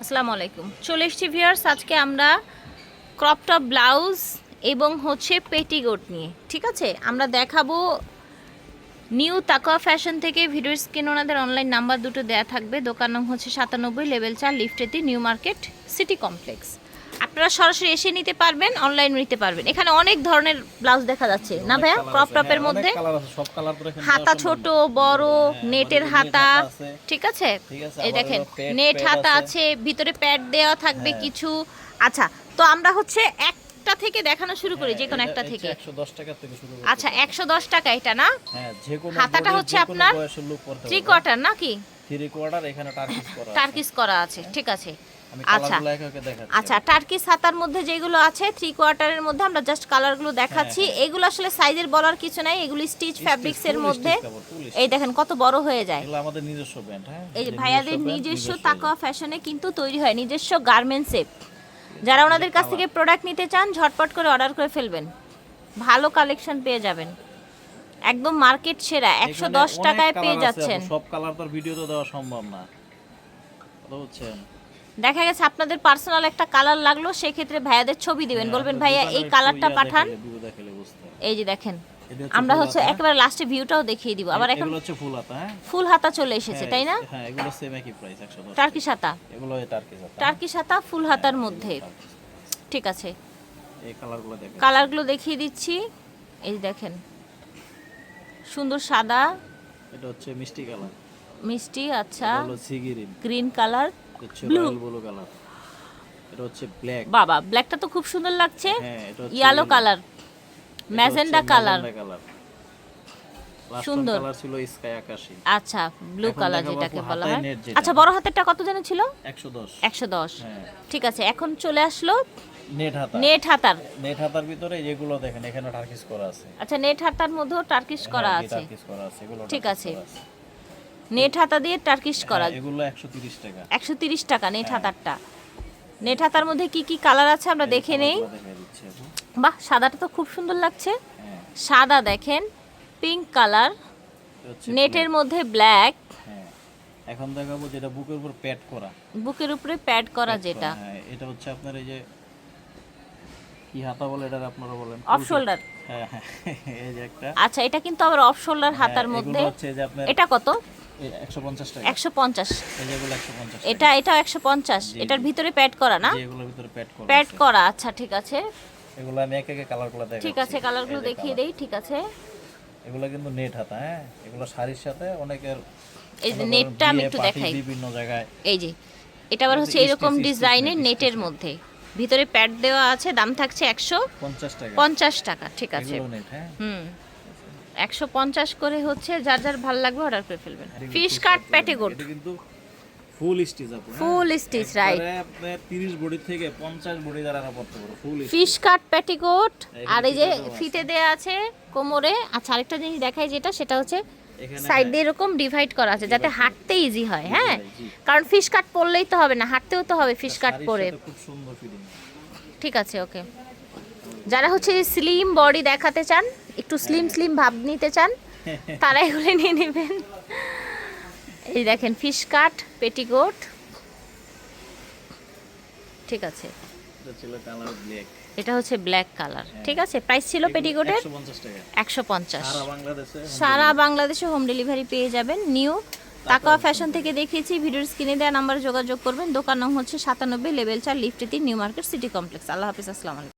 আসসালামু আলাইকুম। চলে এসছি ভিয়ার্স আজকে আমরা ক্রপ টপ ব্লাউজ এবং হচ্ছে পেটিগোট নিয়ে, ঠিক আছে? আমরা দেখাবো নিউ তাকোয়া ফ্যাশন থেকে ভিডিও স্ক্রিন ওনাদের অনলাইন নাম্বার দুটো দেয়া থাকবে। দোকান হচ্ছে সাতানব্বই লেভেল চার লিফটেতে নিউ মার্কেট সিটি কমপ্লেক্স আপনারা সরাসরি এসে নিতে পারবেন অনলাইন নিতে পারবেন। এখানে অনেক ধরনের ব্লাউজ দেখা যাচ্ছে। না ভাইয়া? ক্রপ টপের মধ্যে? হাতা ছোট বড় নেটের হাতা। ঠিক আছে? এই দেখেন নেট হাতা আছে। ভিতরে প্যাড দেওয়া থাকবে হ্যাঁ। কিছু। আচ্ছা তো আমরা হচ্ছে একটা থেকে দেখানো শুরু করি যে কোনো একটা থেকে। একশো দশ টাকা থেকে শুরু আচ্ছা পারেন। একশো দশ টাকা এটা না? হ্যাঁ যে কোনো হাতাটা হচ্ছে আপনার থ্রি। কোয়ার্টার নাকি? থ্রি কোয়ার্টার এখানে টার্কিস করা আছে। টার্কিস করা আছে ঠিক আছে। আচ্ছা। আচ্ছা টার্কিস হাতার মধ্যে যেগুলো আছে থ্রি কোয়ার্টারের মধ্যে আমরা জাস্ট কালারগুলো দেখাচ্ছি। হ্যাঁ, এগুলো আসলে সাইজের বলার কিছু নাই এগুলো স্টিচ ফ্যাব্রিক্স এর মধ্যে। এই দেখেন কত বড় হয়ে যায়। এগুলো আমাদের নিজস্ব ব্র্যান্ড হ্যাঁ? এই ভাইয়াদের নিজস্ব তাকওয়া ফ্যাশনে কিন্তু তৈরি হয় নিজস্ব গার্মেন্টসে যারা ওনাদের কাছ থেকে প্রোডাক্ট নিতে চান ঝটপট করে অর্ডার করে ফেলবেন। ভালো কালেকশন পেয়ে যাবেন। একদম মার্কেট সেরা একশো দশ টাকায় পেয়ে যাচ্ছেন। সব কালার তো ভিডিওতে দেওয়া সম্ভব না। বুঝছেন? দেখা গেছে আপনাদের পার্সোনাল একটা কালার লাগল সেক্ষেত্রে ভাইয়াদের ছবি দিবেন। হ্যাঁ, বলবেন ভাইয়া এই কালারটা পাঠান। এই যে দেখেন আমরা হচ্ছে একেবারে লাস্টে ভিউটাও দেখিয়ে দিব। আবার এখন হচ্ছে ফুল হাতা হ্যাঁ? ফুল হাতা চলে এসেছে হ্যাঁ, তাই না? হ্যাঁ এগুলো সেম একই প্রাইস একশো দশ টার্কিশ হাতা। এগুলো টার্কিস হাতা। টার্কিশ হাতা ফুল হাতার মধ্যে। ঠিক আছে। এই কালারগুলো দেখেন। কালারগুলো দেখিয়ে দিচ্ছি। এই যে দেখেন সুন্দর সাদা। এটা হচ্ছে মিষ্টি কালার মিষ্টি আচ্ছা। গ্রিন কালার এটা হচ্ছে Blue. রয়্যাল ব্লু কালার এটা হচ্ছে ব্ল্যাক বাবা ব্ল্যাকটা তো খুব সুন্দর লাগছে। ইয়েলো কালার ম্যাজেন্ডা কালার সুন্দর। কালার ছিল স্কাই আকাশী। আচ্ছা ব্লু কালার যেটাকে বলা হয়। আচ্ছা বড় হাতেরটা কত যেন ছিল? 110 একশো দশ। হ্যাঁ। ঠিক আছে এখন চলে আসলো নেট হাতা নেট হাতার। নেট হাতার ভিতরে যেগুলো দেখেন এখানে টার্কিস করা আছে। আচ্ছা নেট হাতার মধ্যেও টার্কিশ করা হ্যাঁ, আছে। টার্কিস করা আছে এগুলো ঠিক আছে। করা। নেট হাতা দিয়ে টার্কিশ করা। হ্যাঁ, এগুলো 130 টাকা। একশো তিরিশ টাকা নেট হ্যাঁ। হাতারটা। নেট হাতার মধ্যে কি কি কালার আছে আমরা দেখে নেই। বাহ সাদাটা তো খুব সুন্দর লাগছে। হ্যাঁ। সাদা দেখেন পিঙ্ক কালার নেটের মধ্যে ব্ল্যাক এখন দেখাবো যেটা বুকের উপর প্যাড করা। বুকের উপরে প্যাড করা যেটা। এটা হচ্ছে আপনার এই যে কি হাতা বলে এটা আপনারা বলেন? অফ শোল্ডার হ্যাঁ এই যে একটা। আচ্ছা এটা কিন্তু আবার অফ শোল্ডার হাতার মধ্যে। এটা কত এই 150 টাকা একশো পঞ্চাশ এই যেগুলো 150 টাকা এটা এটা একশো পঞ্চাশ। এটার ভিতরে প্যাড করা না? প্যাড করা আচ্ছা ঠিক আছে। এগুলো আমি এক একে কালারগুলো দেখাচ্ছি। ঠিক আছে কালারগুলো দেখিয়ে। দেই ঠিক আছে। এগুলো কিন্তু নেট হাতা হ্যাঁ? এগুলো শাড়ির সাথে অনেকের এই যে নেটটা আমি একটু দেখাই। বিভিন্ন জায়গায়। এই যে এটা আবার হচ্ছে এরকম ডিজাইনের নেটের? মধ্যে। ভিতরে প্যাড দেওয়া আছে দাম থাকছে একশো 50 টাকা। পঞ্চাশ টাকা ঠিক আছে। হ্যাঁ? হুম। একশো পঞ্চাশ করে হচ্ছে যার যার ভালো লাগবে অর্ডার করে ফেলবেন। ফিশ কাট প্যাটেগোট এটা কিন্তু ফুল স্টিচ আপু হ্যাঁ? ফুল স্টিচ রাইট একবারে 30 বডি থেকে 50 বডি যারা পড়তে পারো ফুল ফিশ কাট প্যাটিকোট এখানে আর এই যে ফিতে। দেয়া আছে কোমরে আচ্ছা আরেকটা জিনিস দেখাই যেটা সেটা হচ্ছে সাইড দিয়ে এরকম ডিভাইড করা আছে যাতে হাঁটতে ইজি হয় হ্যাঁ? কারণ ফিশ কাট পরলেই তো হবে না হাঁটতেও তো হবে ফিশ কাট পরে। খুব সুন্দর ফিটিং ঠিক আছে ওকে যারা হচ্ছে স্লিম বডি দেখাতে চান একটু স্লিম স্লিম ভাব নিতে চান তারা এগুলো নিয়ে নেবেন। এই দেখেন ফিশ কাট পেটিকোট ঠিক আছে। এটা হচ্ছে ব্ল্যাক কালার ঠিক আছে? প্রাইস ছিল পেটিকোটের একশো পঞ্চাশ সারা বাংলাদেশে হোম ডেলিভারি পেয়ে যাবেন। নিউ তাকাওয়া ফ্যাশন থেকে দেখিয়েছি ভিডিওর স্ক্রিনে দেওয়া নাম্বারে যোগাযোগ করবেন। দোকান নাম হচ্ছে সাতানব্বই লেভেল চার লিফটে তিন নিউ মার্কেট সিটি কমপ্লেক্স। আল্লাহ হাফিজ আসসালামু